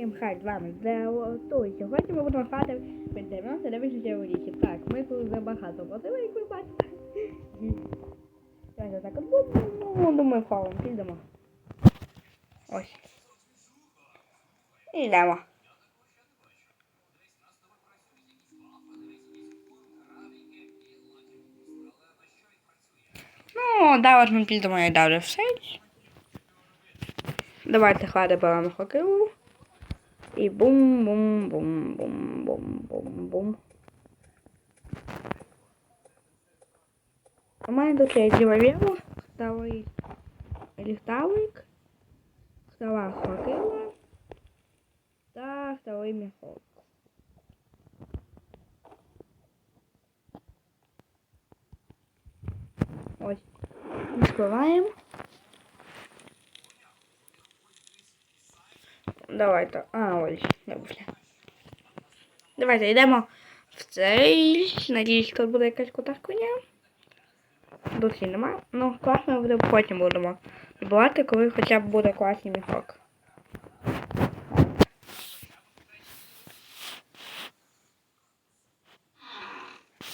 Всім хай з вами Зеотуй. Сьогодні ми будемо грати під 99 життєвих річів. Так, ми тут забагато платили, як ви бачите. Давайте так, ну, думаю, фалом підемо. Ось. Йдемо. Ну, зараз ми підемо і далі в сель. Давайте хлади беремо хокею. І бум-бум-бум-бум-бум-бум-бум. У мене тут є діловіло, старий ліхтарик, стара хокея та старий міхок. Ось. Відкриваємо. Давайте. А, ось, добре. Давайте йдемо в цей. Надіюсь, тут буде якась кота коня. Досі нема. Ну, класно буде потім будемо збивати, коли хоча б буде класний міхок.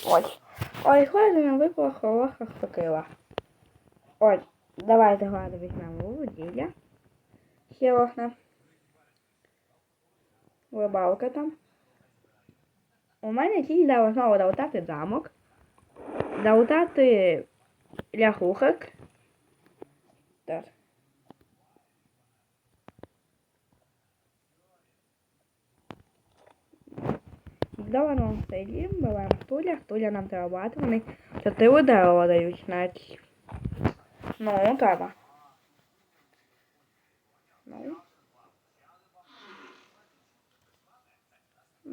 Ось. Ой, ходить нам випала хороша сокила. Ось, давайте гладо візьмемо воділля. Ще одна. Рибалка там. У мене ціль дала знову долутати замок. Долутати ляхухок. Так. Нам селі, беремо стуля, стуля нам треба брати, вони чотири дерева дають, значить. Ну, треба. Ну.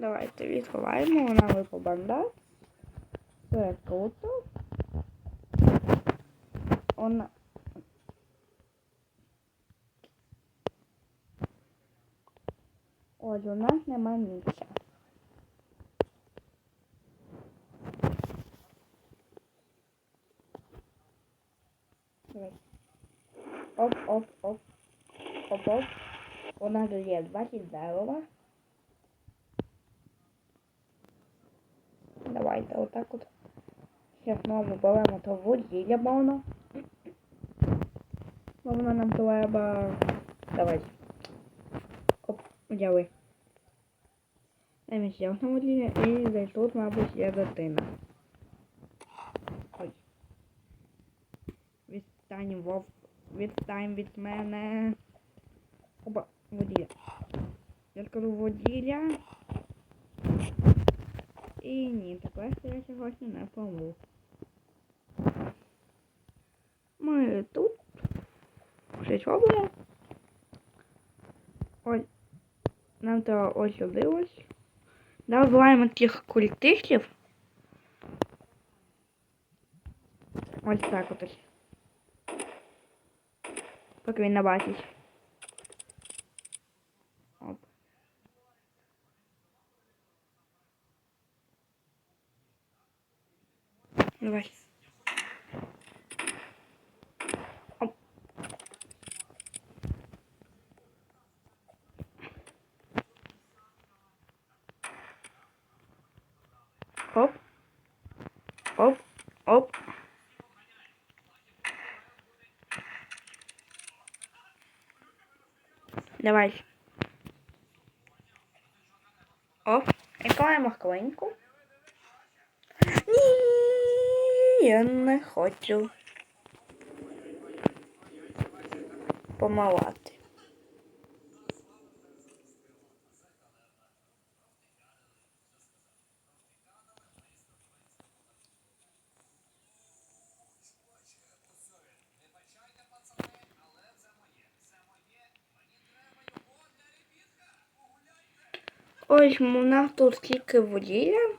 Давайте відховаємо, вона випав бандаж. Це круто. Вона... Ось у нас нема місця. Оп, оп, оп. Оп, оп. У нас є 20 дерева. Давайте отак от. Ще знову беремо то вугілля повно. Воно нам треба. Давайте. Оп, взяли. Дай ще одне вугілля і десь тут, мабуть, є дитина. Ой. Відстань вов. Відстань від мене. Опа, воділля. Я скажу воділля. І ні, тепер я сьогодні не помру. Ми тут. Щось робимо. Ось. Нам треба ось сюди ось. Давай вбиваємо тих культистів. Ось так ось. Поки він не бачить. Давай. Оп. Оп. Оп. Оп. Давай. Оп. Відкриваємо хвилинку. Ні, я не хочу помалати. Ось у нас тут тільки водія.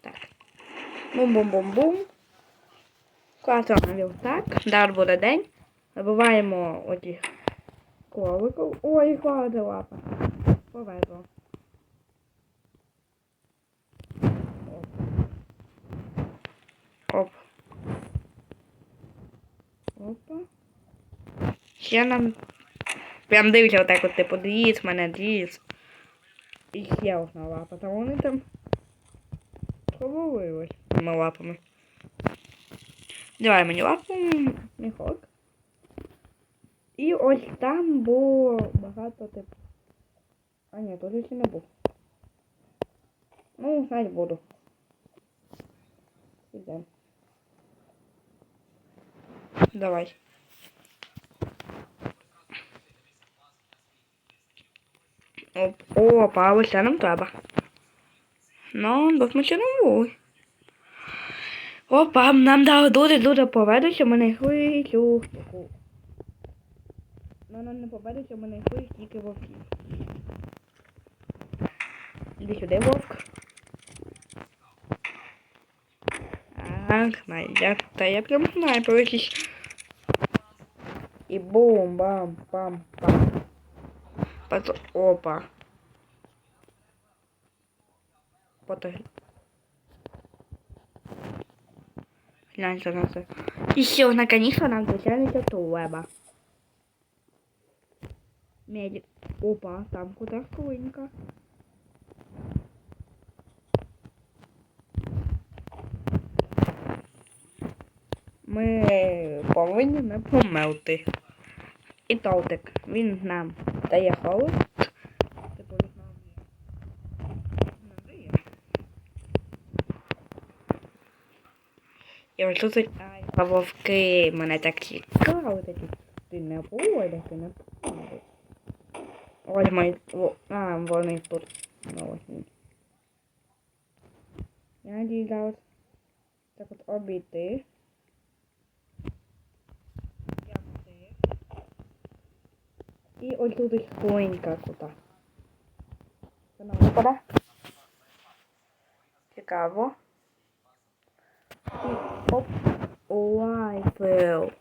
Так. Бум-бум-бум-бум. Класно навів так. Дар буде день. Набиваємо оті кроликів. Ой, хвалити лапа. Повезло. Оп. Оп. Опа. Ще нам Прям дивіться отак от, типу, дивіться мене, дивіться. І ще одна лапа, та вони там провалились цими лапами. Давай мені лапу, міхок. І ось там було багато типу. А ні, тут ще не був. Ну, знать буду. Ідемо. Давай. Оп, опа, ось це нам треба. Ну, тут ми ще не були. Опа, нам дали дуже дуже поведу, що ми знайшли цю. Ну, нам не поведу, ми знайшли тільки вовків. Іди сюди, вовк. Так, я, та я прям знаю про. І бум, бам, пам, пам. Потом, опа. Потом. Гляньте на це. І ще каністра нам звичайно треба. Медик. Опа, там куда скринька. Ми повинні не помилти. І толтик. Він нам дає холод. Типу він нам не дає. І ось тут а вовки мене так цікавили такі. Ти не поводиш, ти не поводиш. Ось мої... А, вони тут. Ну, ось. Я надію зараз так от обійти. І ось тут ось хвоєнька кута. Це нам випаде. Цікаво. Оп. Лайфел.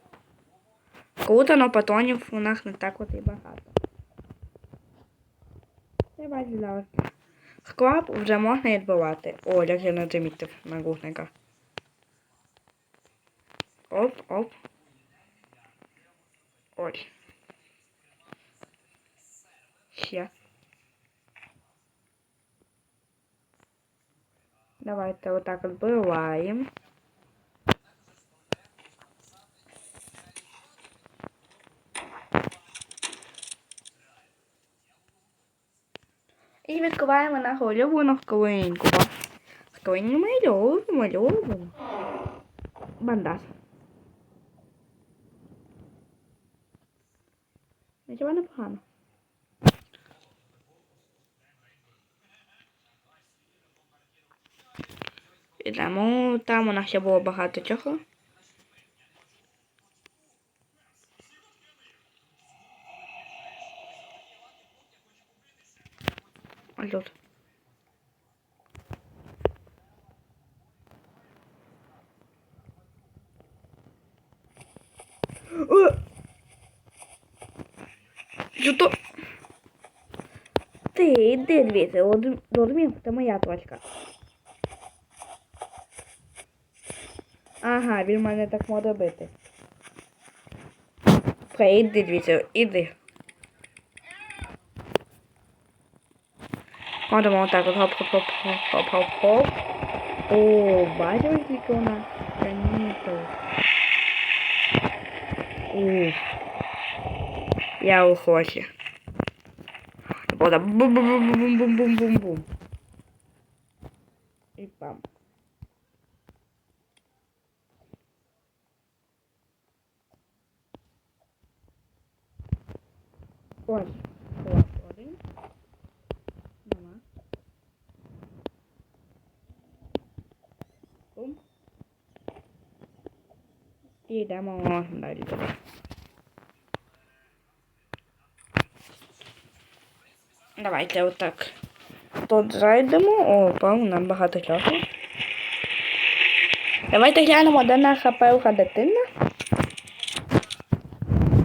Круто, но патронів у нас не так от і багато. Давайте зараз. Склад вже можна відбивати. О, як я не замітив нагрудника. Оп, оп. Ой. Ще. Давайте отак відбиваємо. І відкриваємо нашу улюблену скриньку. Скриню ми любимо, любимо. Бандаж. Нічого не погано. Ідемо, там у нас ще було багато чого. Тут. О! Що то? Ти йди звідси, Дурмів, це моя точка. Ага, він мене так може бити. Окей, іди звідси, іди. Можемо отак от хоп-хоп-хоп-хоп-хоп-хоп. О, бачиш, скільки вона канітов. Уф. Я у хоші. Вода бум-бум-бум-бум-бум-бум-бум. І пам. Ось. Клас один. Нема. Бум. І йдемо далі. Давайте отак. Тут зайдемо. О, пам, нам багато часу. Давайте глянемо, де наша певка дитина.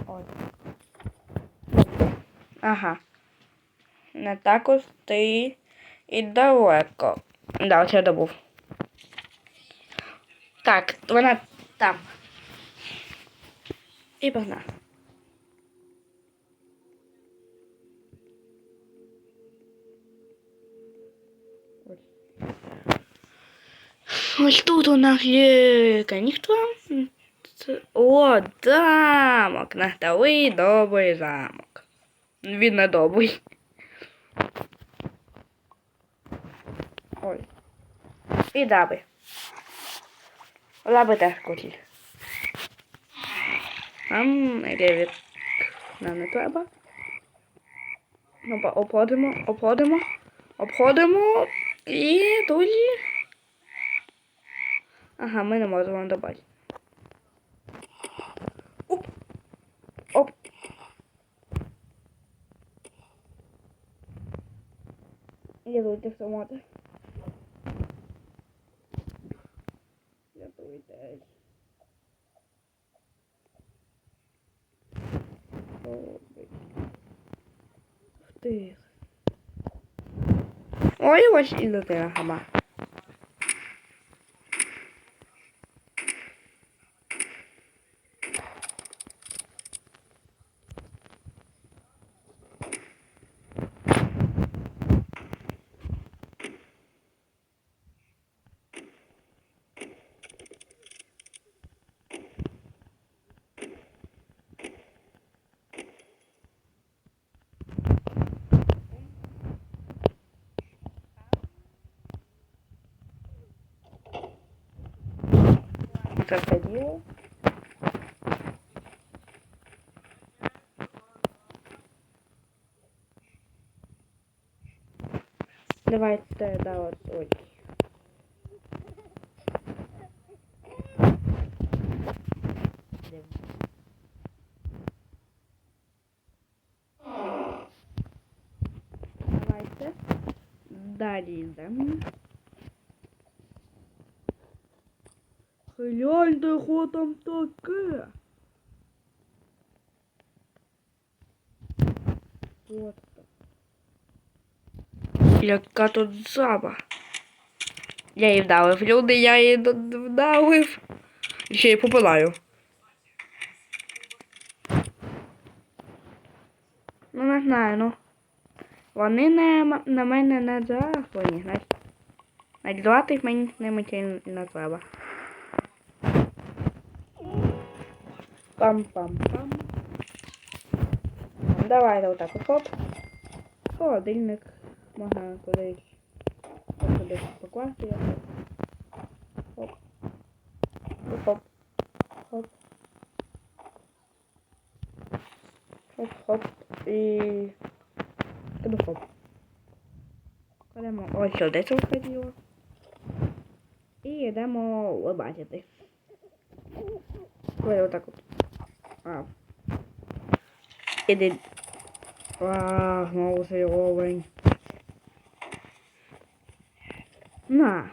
Ось. Ага. Не так ти і далеко. Да, ось я добув. Так, вона там. І погнали. Ось тут у нас є каністра. О, замок! Наставий добрий замок. Він не добрий. Ой. І даби. Лаби теж куті. Нам ревіт. Нам не треба. Ну, ба- обходимо, обходимо, обходимо і тоді. Ага, ми не можемо добавити. Оп. Оп. Я тут автомати. Я тут Ой, ось і дитина хама. Крокодила. Давайте, да, вот, ой. Давайте. Далі йдемо. Гляньте, що там таке. От так. Яка тут жаба. Я її вдавив. Люди, я її вдавив. Ще й попилаю. Ну, не знаю, ну. Вони м- на мене не заховані, значить. Надівати мені ними не треба. Пам-пам-пам. Давайте отак от хоп. Холодильник. Можна кудись. Кудись покласти його. Хоп. Хоп. Хоп. Хоп-хоп. І... Куди хоп. Кладемо ось сюди це входило. І йдемо лобатити. Ой, отак от. А. Іди. А, знову цей овень. На.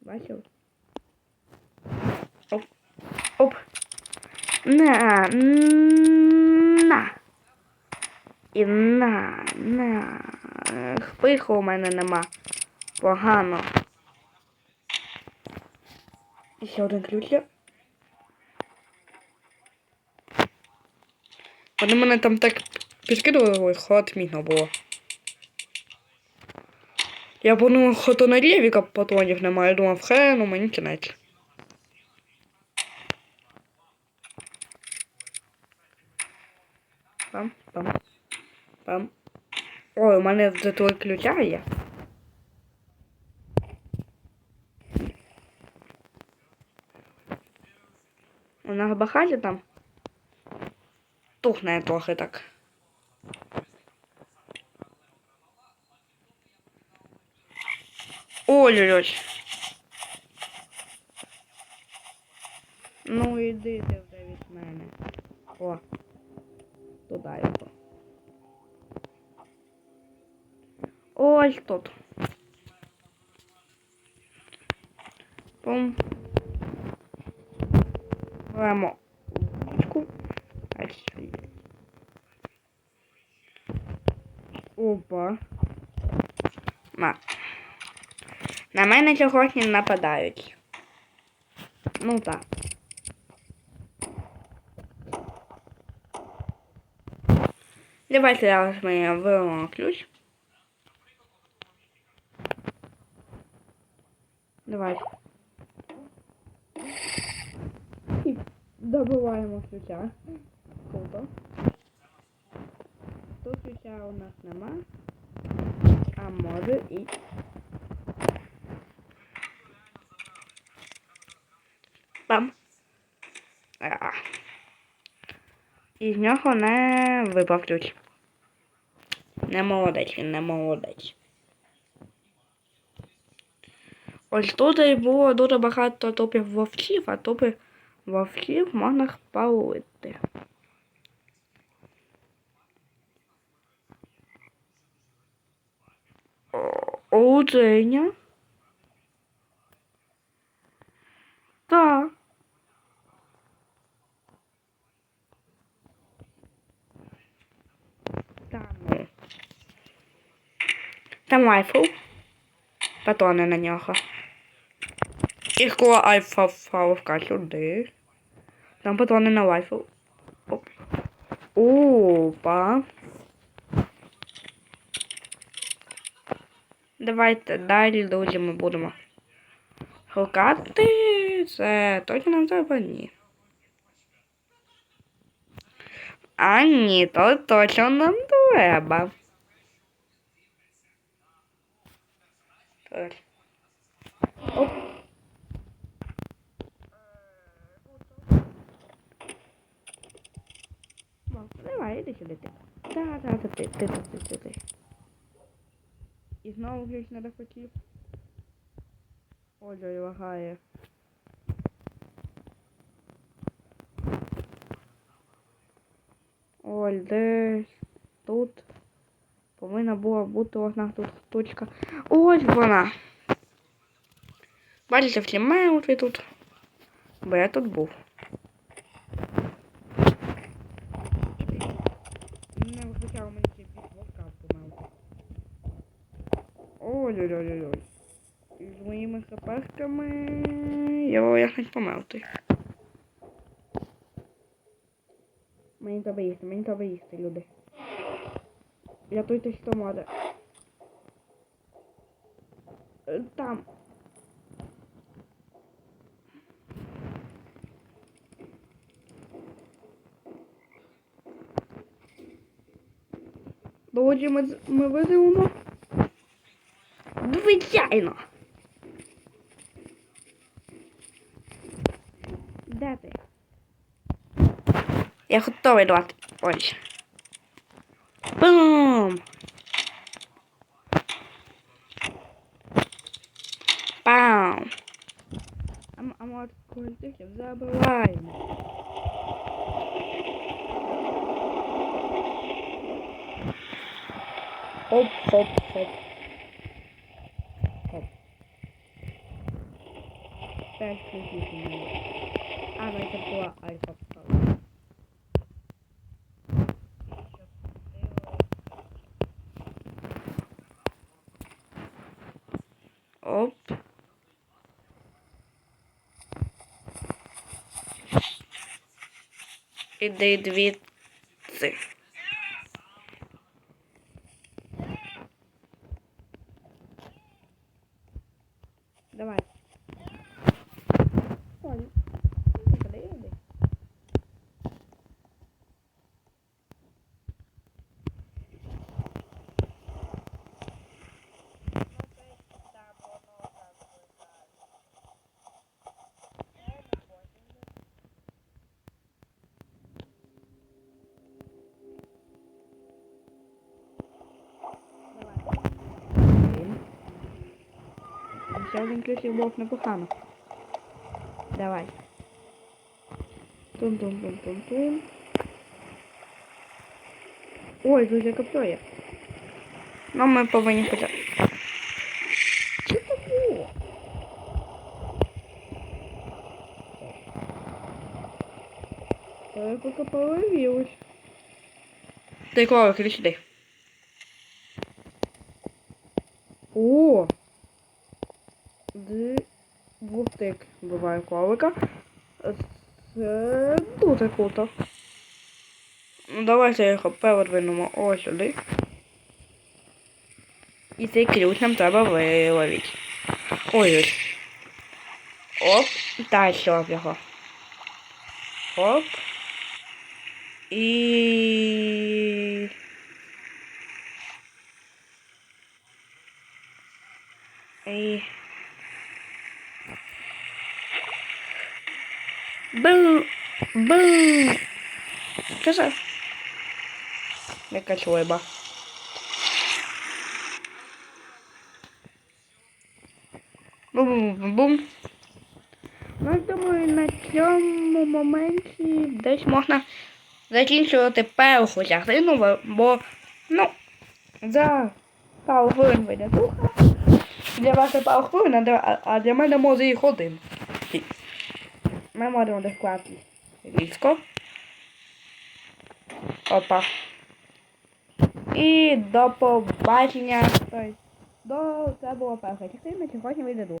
Бачив? Оп. Оп. На. На. І на, на. Пиху у мене нема. Погано. І ще один ключ. Вони мене там так підкидували, ход мігно було. Я подумав, що то на Лєвіка патронів немає, думав, хе, ну мені кінець. Пам, пам. Пам. Ой, у мене зато ключа є. У нас бахаті там. Тухне трохи так. Ой-ой-ой. Ну іди ти вже від мене. О. Туди його. Ось тут. Пум. Беремо. Опа. На. На мене сьогодні нападають. Ну так. Давайте я візьмемо ключ. Добиваємо ключа. Круто. Тут ключа у нас нема. А може і. Пам. А. І нього не випав ключ. Не молодець, він не молодець. Ось тут було дуже багато топів вовків, а топи вовків можна спалити. О, Женя. Так. Та ну. Там айфл. Патрони на нього. І коли айфа впав сюди. Там патрони на айфл. Оп. Опа. Давайте далі, друзі, ми будемо шукати. Це точно нам треба? Ні. А ні, то точно нам треба. Так. Іди сюди ти. Так, так, ти, ти, ти, ти, ти, ти. І знову ключ надо хотів. Ой, лагає. Ой, десь тут повинна була бути одна тут штучка. Ось вона. Бачите, всі мелти тут. Бо я тут був. Не вистачало мені ще від вовка помилки. Ой-ой-ой-ой. З моїми хапешками його якось помилти. Мені треба їсти, мені треба їсти, люди. Рятуйте, що може. Е, Там. Друзі, ми, з- ми виживемо. Звичайно. Де ти? Я готовий давати. Ой. Бум! Пам! А, а може культиків забиваємо. Хоп, хоп, хоп. Хоп. Пять ключів у мене. А, ну це була альфа впала. Оп. Іди Ще один ключик був непогано. Давай. Тун-тун-тун-тун-тун. Ой, дуже каптує. Ну, ми повинні почати. Що таке? Я поки появилась. Ти кого ключ сюди. О! Вовтик буває ковика. Це дуже круто. Ну, давайте його передвинемо ось сюди. І цей ключ нам треба виловити. Ой ось. Оп. Та що його. Оп. І... І... Бу! Бу! Що це? Якась либа. Бум-бум-бум. Ну, думаю, на цьому моменті десь можна закінчувати першу частину, бо- ну, за пару хвилин вийде духа. Для вас пару хвилин, а для, мене може їх один. І Ми можемо досклати різко. Опа. І до побачення. Тобто, до це була перша частина, сьогодні вийде друга.